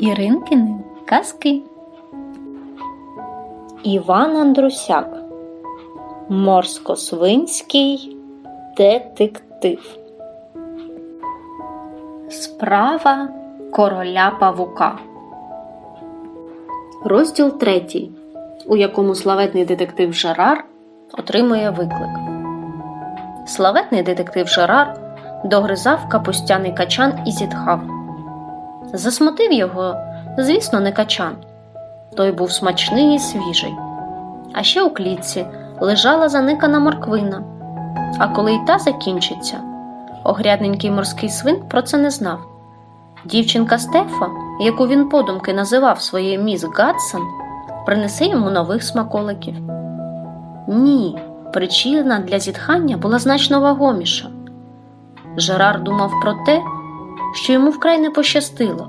Іринкини казки. Іван Андрусяк Морсько-свинський детектив Справа короля павука. Розділ третій, у якому славетний детектив Жерар отримує виклик. Славетний детектив Жерар догризав капустяний качан і зітхав. Засмутив його, звісно, не качан. Той був смачний і свіжий. А ще у клітці лежала заникана морквина. А коли й та закінчиться, огрядненький морський свин про це не знав. Дівчинка Стефа, яку він подумки називав своєю міс Гадсон, принесе йому нових смаколиків. Ні, причина для зітхання була значно вагоміша. Жерар думав про те, що йому вкрай не пощастило.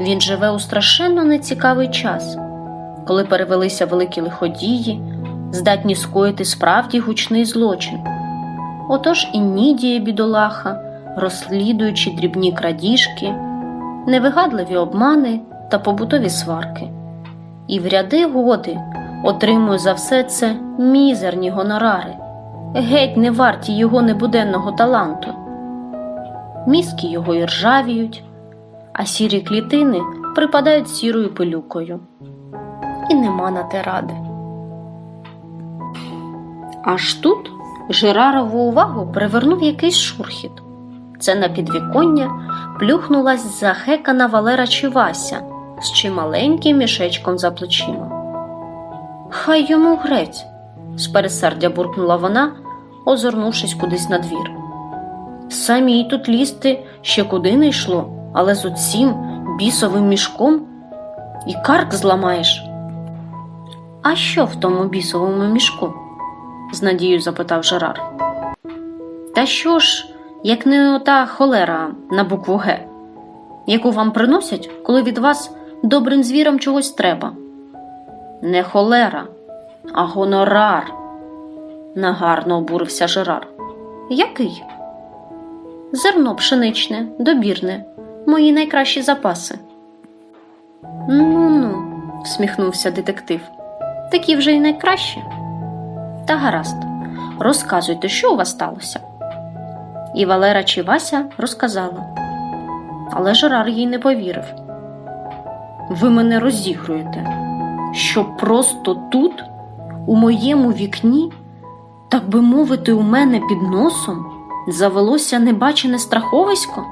Він живе у страшенно нецікавий час, коли перевелися великі лиходії, здатні скоїти справді гучний злочин. Отож і Нідіє бідолаха, розслідуючи дрібні крадіжки, невигадливі обмани та побутові сварки. І в ряди годи отримує за все це мізерні гонорари, геть не варті його небуденного таланту. Мізки його і ржавіють, а сірі клітини припадають сірою пилюкою. І нема на те ради. Аж тут Жерарову увагу привернув якийсь шурхіт. Це на підвіконня плюхнулась захекана Валера Чивася з чималеньким мішечком за плечима. Хай йому грець, з пересердя буркнула вона, озирнувшись кудись на двір. Самій тут лізти ще куди не йшло, але з оцім бісовим мішком і карк зламаєш. А що в тому бісовому мішку? з надією запитав Жерар. Та що ж, як не ота холера на букву Г, яку вам приносять, коли від вас добрим звірам чогось треба? Не холера, а гонорар, нагарно обурився Жерар. Який? Зерно пшеничне, добірне, мої найкращі запаси. Ну ну, всміхнувся детектив. Такі вже й найкращі. Та гаразд, розказуйте, що у вас сталося. І Валера чи Вася розказала. Але Жерар їй не повірив. Ви мене розігруєте, що просто тут, у моєму вікні, так би мовити, у мене під носом завелося небачене страховисько?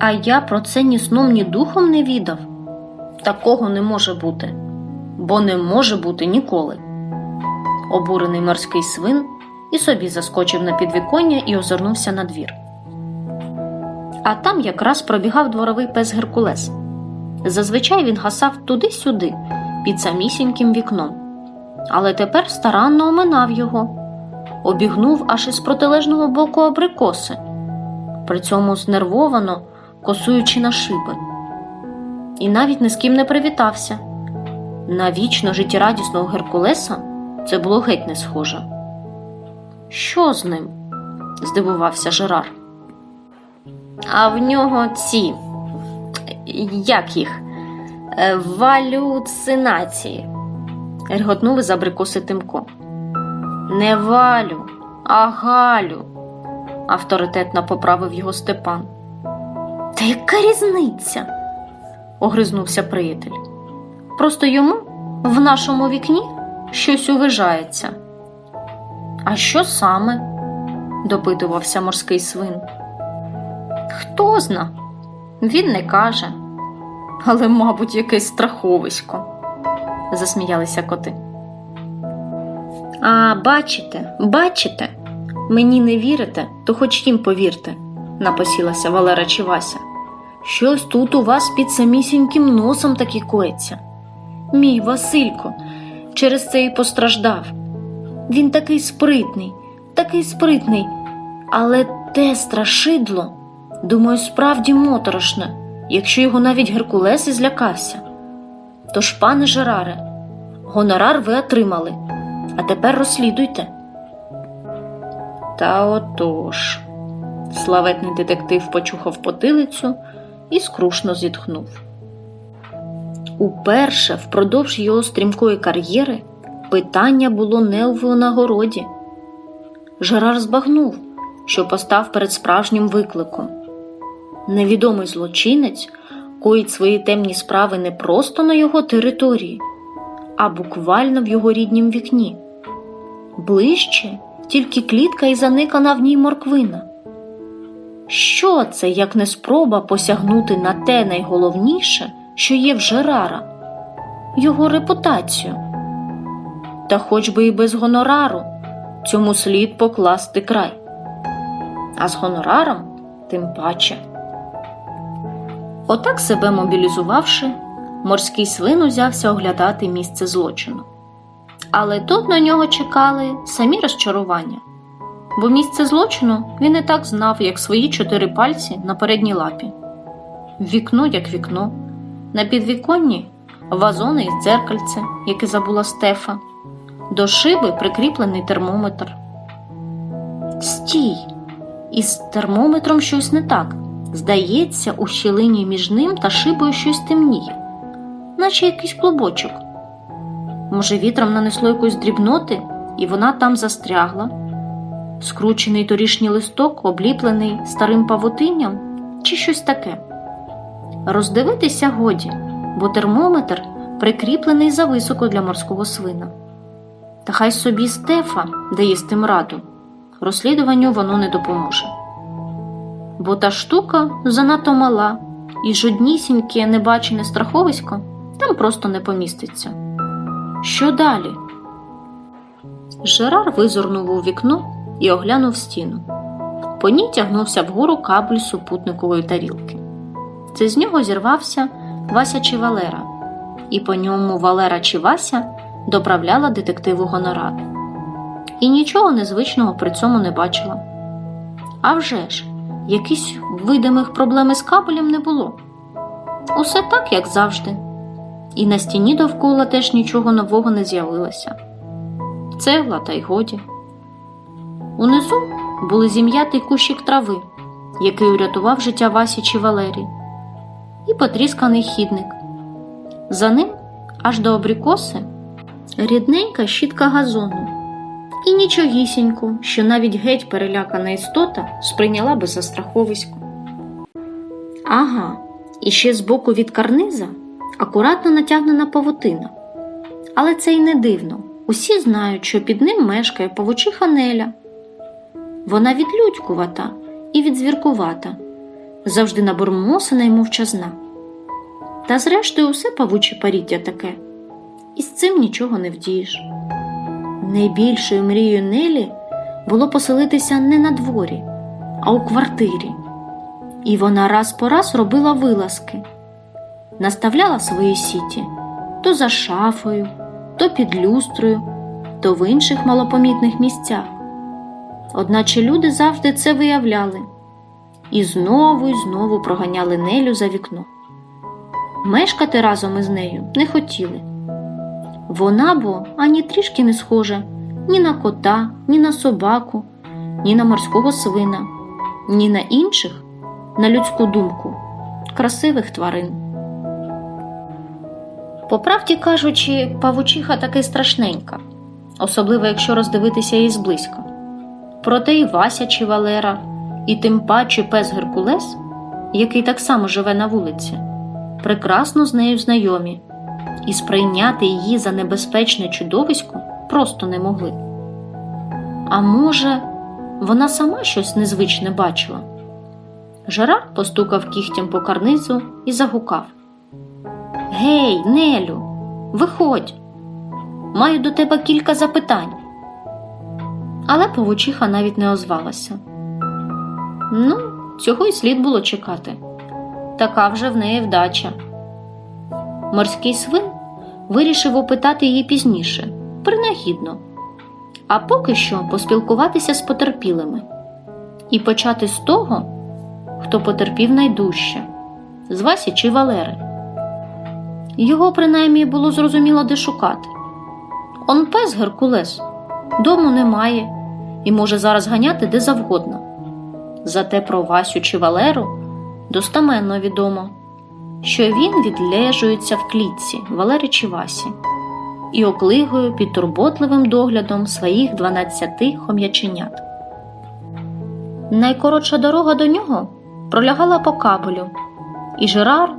А я про це ні сном, ні духом не відав. Такого не може бути, бо не може бути ніколи. Обурений морський свин і собі заскочив на підвіконня і озирнувся на двір. А там якраз пробігав дворовий пес Геркулес. Зазвичай він гасав туди-сюди, під самісіньким вікном, але тепер старанно оминав його, обігнув аж із протилежного боку абрикоси, при цьому знервовано косуючи на шиби. І навіть ні з ким не привітався. На вічно життєрадісного Геркулеса це було геть не схоже. Що з ним? здивувався Жерар. А в нього ці, як їх, Е, валюцинації, реготнули з абрикоси Тимко. Не валю, а Галю, авторитетно поправив його Степан. Та яка різниця? огризнувся приятель. Просто йому в нашому вікні щось увижається. А що саме? допитувався морський свин. Хто зна? Він не каже. Але, мабуть, якесь страховисько, засміялися коти. А, бачите, бачите, мені не вірите, то хоч їм повірте, напосілася Валера Чивася. Щось тут у вас під самісіньким носом таки коїться. Мій Василько через це і постраждав. Він такий спритний, такий спритний, але те страшидло, думаю, справді моторошне, якщо його навіть Геркулес і злякався. Тож, пане Жераре, гонорар ви отримали, а тепер розслідуйте. Та отож, славетний детектив почухав потилицю і скрушно зітхнув. Уперше впродовж його стрімкої кар'єри питання було не у винагороді. Жерар збагнув, що постав перед справжнім викликом. Невідомий злочинець коїть свої темні справи не просто на його території, а буквально в його ріднім вікні. Ближче тільки клітка і заникана в ній морквина. Що це, як не спроба посягнути на те найголовніше, що є в Жерара його репутацію? Та хоч би і без гонорару цьому слід покласти край. А з гонораром тим паче. Отак себе мобілізувавши, морський свин узявся оглядати місце злочину. Але тут на нього чекали самі розчарування, бо місце злочину він і так знав, як свої чотири пальці на передній лапі. Вікно як вікно, на підвіконні вазони і дзеркальце, яке забула Стефа, до шиби прикріплений термометр. Стій! Із термометром щось не так. Здається, у щілині між ним та шибою щось темніє, наче якийсь клубочок. Може, вітром нанесло якоїсь дрібноти, і вона там застрягла. Скручений торішній листок, обліплений старим павутинням, чи щось таке. Роздивитися годі, бо термометр прикріплений зависоко для морського свина. Та хай собі Стефа дає з тим раду, розслідуванню воно не допоможе. Бо та штука занадто мала, і жоднісіньке небачене страховисько там просто не поміститься. Що далі? Жерар визирнув у вікно і оглянув стіну. По ній тягнувся вгору кабель супутникової тарілки. Це з нього зірвався Вася чи Валера, і по ньому Валера чи Вася доправляла детективу гонорар. І нічого незвичного при цьому не бачила. А вже ж, якісь видимих проблем із кабелем не було. Усе так, як завжди. І на стіні довкола теж нічого нового не з'явилося. Цегла та й годі. Унизу були зім'ятий кущик трави, який урятував життя Васі чи Валерії, і потрісканий хідник. За ним, аж до обрікоси, рідненька щітка газону, і нічогісіньку, що навіть геть перелякана істота сприйняла би за страховисько. Ага, і ще збоку від карниза акуратно натягнена павутина. Але це й не дивно. Усі знають, що під ним мешкає павучиха Неля. Вона відлюдькувата і відзвіркувата, завжди набурмосена й мовчазна. Та зрештою усе павуче паріття таке, і з цим нічого не вдієш. Найбільшою мрією Нелі було поселитися не на дворі, а у квартирі. І вона раз по раз робила вилазки, наставляла свої сіті то за шафою, то під люстрою, то в інших малопомітних місцях. Одначе люди завжди це виявляли і знову й знову проганяли Нелю за вікно. Мешкати разом із нею не хотіли. Вона бо ані трішки не схожа ні на кота, ні на собаку, ні на морського свина, ні на інших, на людську думку, красивих тварин. По правді кажучи, павучиха таки страшненька, особливо якщо роздивитися її зблизька. Проте і Вася чи Валера, і тим паче пес Геркулес, який так само живе на вулиці, прекрасно з нею знайомі, і сприйняти її за небезпечне чудовисько просто не могли. А може, вона сама щось незвичне бачила? Жерар постукав кігтям по карнизу і загукав Гей, Нелю, виходь, маю до тебе кілька запитань. Але повучиха навіть не озвалася. Ну, цього й слід було чекати. Така вже в неї вдача. Морський свин вирішив опитати її пізніше, принагідно, а поки що поспілкуватися з потерпілими і почати з того, хто потерпів найдужче з Васі чи Валери. Його принаймні було зрозуміло, де шукати. Он пес Геркулес, дому немає і може зараз ганяти де завгодно. Зате про Васю чи Валеру достаменно відомо. що він відлежується в клітці Валери Чівасі і оклигою під турботливим доглядом своїх дванадцяти хом'яченят. Найкоротша дорога до нього пролягала по кабелю, і Жерар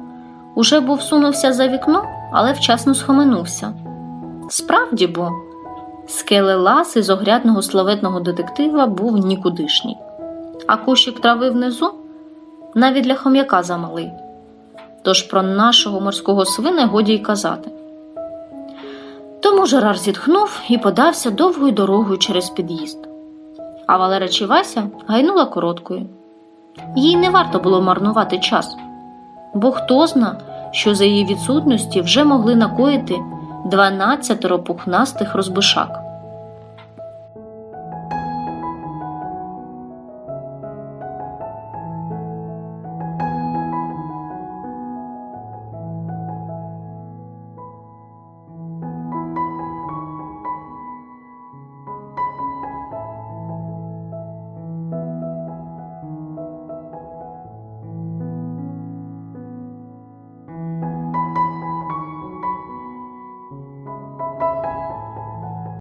уже був сунувся за вікно, але вчасно схоменувся. Справді бо, скелелаз із огрядного славетного детектива був нікудишній, а кущик трави внизу навіть для хом'яка замалий. Тож про нашого морського свина годі й казати. Тому Жерар зітхнув і подався довгою дорогою через під'їзд. А Валера Чівася гайнула короткою. Їй не варто було марнувати час, бо хто зна, що за її відсутності вже могли накоїти дванадцятеро пухнастих розбишак.